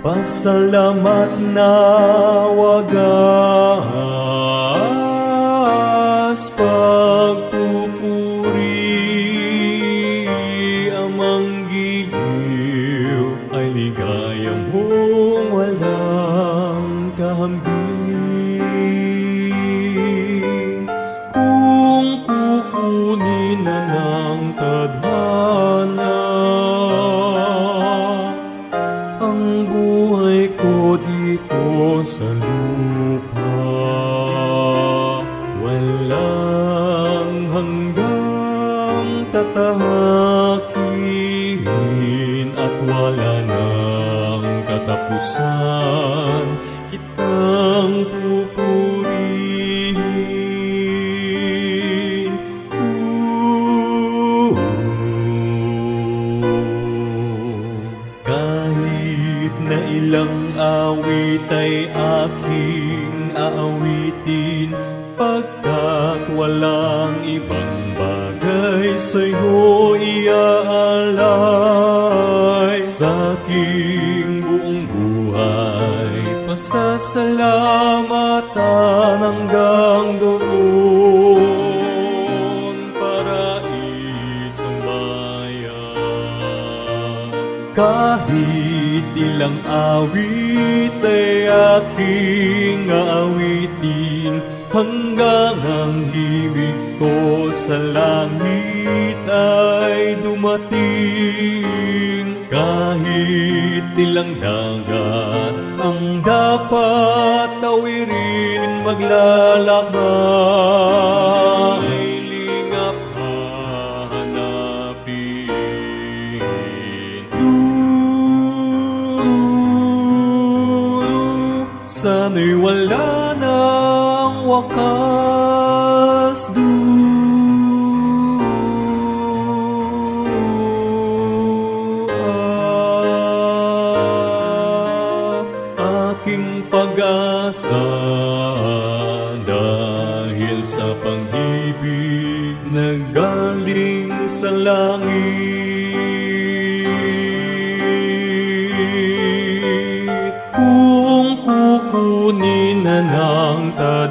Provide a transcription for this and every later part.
Pasalamat na wagas dito sa lupa. Walang hanggang tatahakin At wala nang katapusan. Kitang pupurihin awit ay aking aawitin Pagkat walang ibang bagay sa'yo iaalay Sa aking buong buhay Pasasalamatan hanggang doon kahit ilang awit ay aking aawitin Hanggang ang himig ko sa langit ay dumating. Kahit ilang dagat ang dapat tawirin maglalakbay Sana'y wala ng wakas Dulo Aking pag-asa dahil sa pag-ibig na galing sa langit.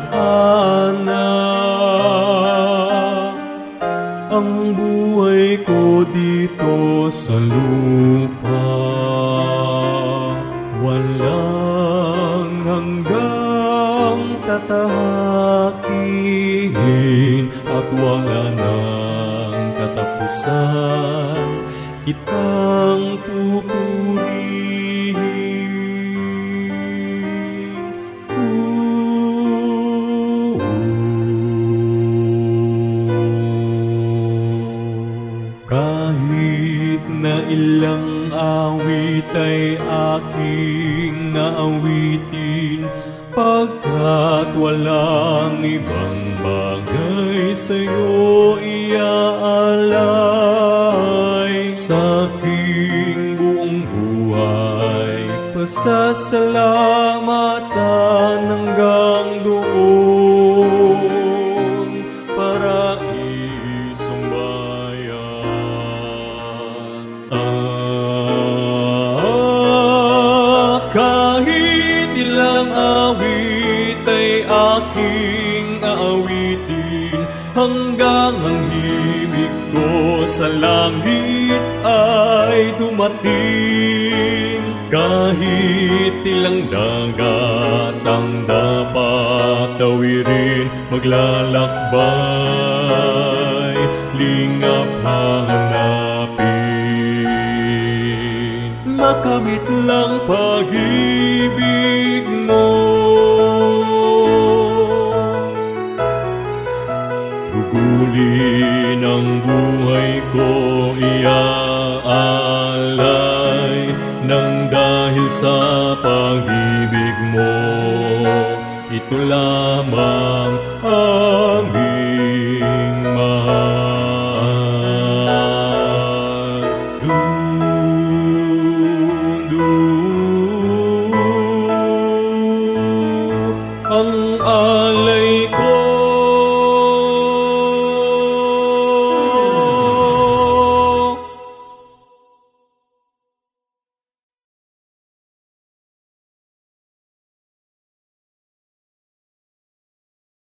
Tadhana ang buhay ko dito sa lupa. Walang hanggang tatahakin at wala nang katapusan kitang pupurihin. Ilang awit ay aking naawitin Pagkat walang ibang bagay sa'yo iaalay. Sa aking buong buhay Pasasalamatan hanggang aking aawitin Hanggang ang himig ko sa langit ay dumating. Kahit ilang dagat ang dapat tawirin Maglalakbay, lingap hahanapin. Makamit lang pag-ibig mo Gugulin ang buhay ko iaalay Nang dahil sa pag-ibig mo. Ito lamang aming mahal. Dun, dun.